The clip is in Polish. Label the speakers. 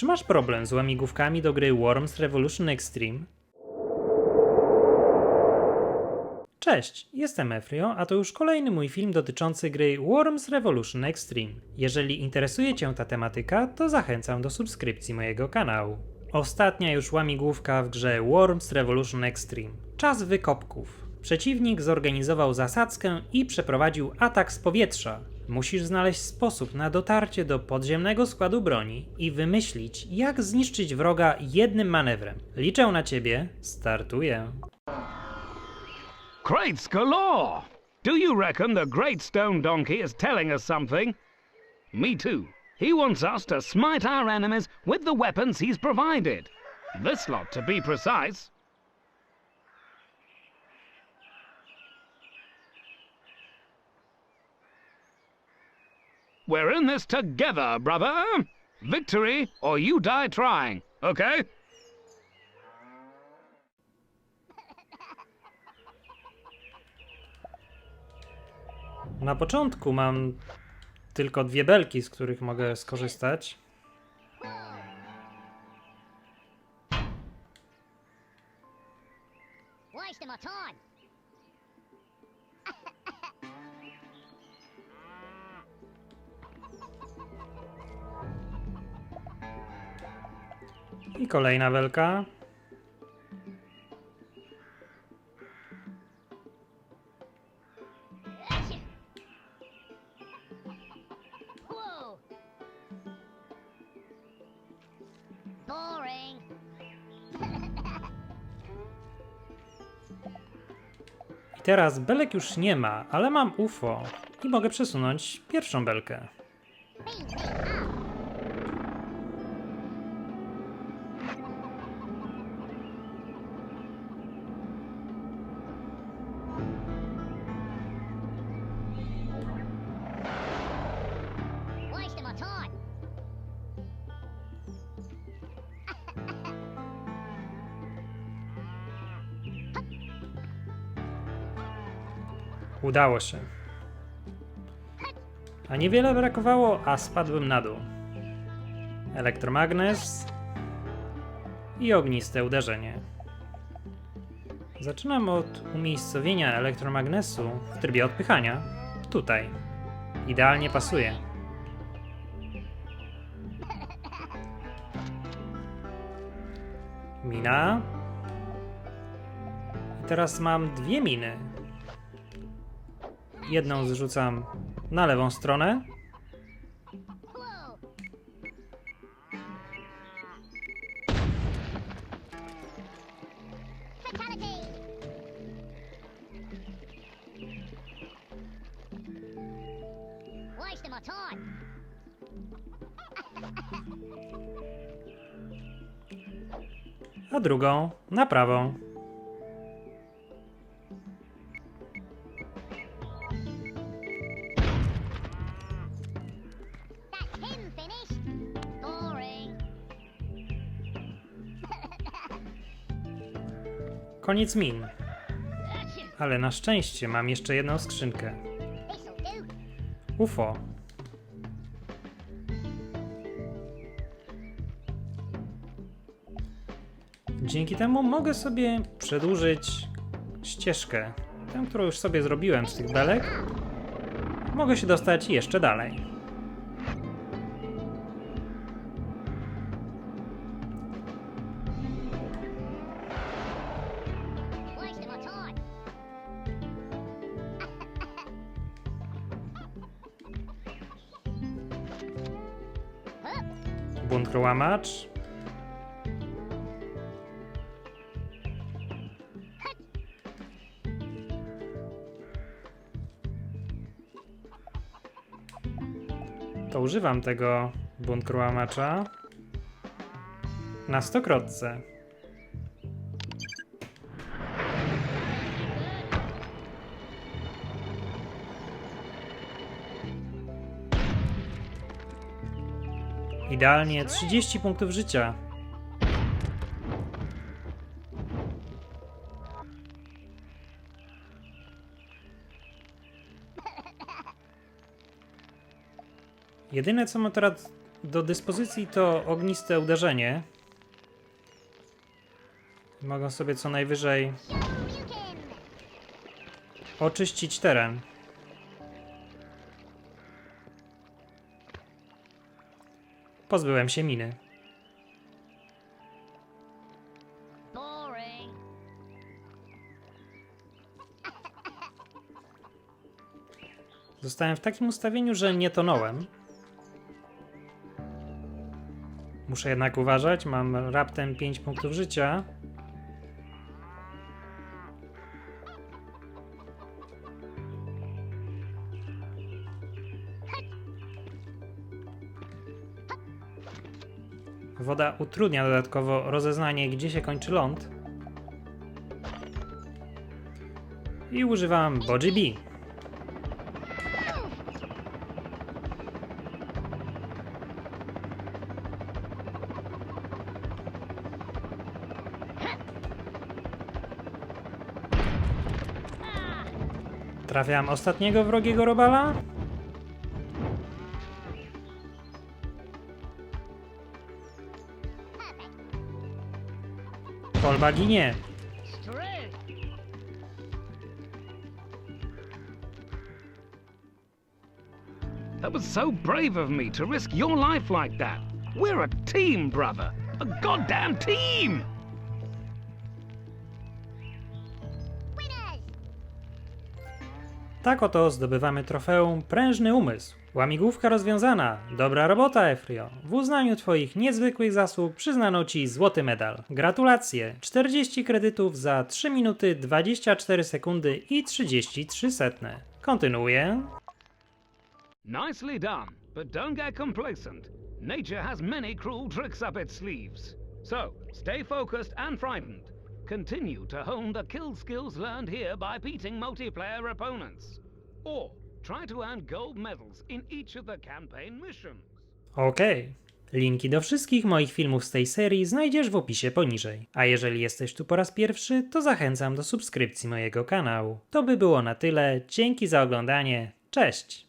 Speaker 1: Czy masz problem z łamigłówkami do gry Worms Revolution Extreme? Cześć, jestem Efrio, a to już kolejny mój film dotyczący gry Worms Revolution Extreme. Jeżeli interesuje Cię ta tematyka, to zachęcam do subskrypcji mojego kanału. Ostatnia już łamigłówka w grze Worms Revolution Extreme. Czas wykopków. Przeciwnik zorganizował zasadzkę i przeprowadził atak z powietrza. Musisz znaleźć sposób na dotarcie do podziemnego składu broni i wymyślić, jak zniszczyć wroga jednym manewrem. Liczę na ciebie. Startuję.
Speaker 2: Crates galore! Do you reckon the Great Stone Donkey is telling us something? Me too. He wants us to smite our enemies with the weapons he's provided. This lot, to be precise. We're in this together, brother. Victory, or you die trying, okay?
Speaker 1: Na początku mam tylko dwie belki, z których mogę skorzystać. I kolejna.
Speaker 3: Boring.
Speaker 1: I teraz belek już nie ma, ale mam UFO i mogę przesunąć pierwszą belkę. Udało się. A niewiele brakowało, a spadłem na dół. Elektromagnes i ogniste uderzenie. Zaczynam od umiejscowienia elektromagnesu w trybie odpychania. Tutaj. Idealnie pasuje. Mina. I teraz mam dwie miny. Jedną zrzucam na lewą stronę, a drugą na prawą. Koniec min. Ale na szczęście mam jeszcze jedną skrzynkę. UFO. Dzięki temu mogę sobie przedłużyć ścieżkę. Tę, którą już sobie zrobiłem z tych belek. Mogę się dostać jeszcze dalej. Bunkrołamacz. To używam tego bunkrołamacza na stokrotce. Idealnie 30 punktów życia. Jedyne co mam teraz do dyspozycji to ogniste uderzenie. Mogą sobie co najwyżej oczyścić teren. Pozbyłem się miny. Zostałem w takim ustawieniu, że nie tonąłem. Muszę jednak uważać, mam raptem 5 punktów życia. Woda utrudnia dodatkowo rozeznanie, gdzie się kończy ląd. I używam Boji B. Trafiam ostatniego wrogiego robala. Kolba ginie.
Speaker 2: That was so brave of me to risk your life like that. We're a team, brother. A goddamn team!
Speaker 1: Tak oto zdobywamy trofeum Prężny Umysł. Łamigłówka rozwiązana. Dobra robota, Efrio. W uznaniu Twoich niezwykłych zasług przyznano Ci złoty medal. Gratulacje! 40 kredytów za 3 minuty 24 sekundy i 33 setne. Kontynuuję.
Speaker 2: Nicely done, but don't get complacent. Nature has many cruel tricks up its sleeves. So, stay focused and frightened. Continue to hone the kill skills learned here by beating multiplayer opponents. Or try to earn gold medals in each of the campaign missions.
Speaker 1: Okej. Linki do wszystkich moich filmów z tej serii znajdziesz w opisie poniżej. A jeżeli jesteś tu po raz pierwszy, to zachęcam do subskrypcji mojego kanału. To by było na tyle. Dzięki za oglądanie. Cześć!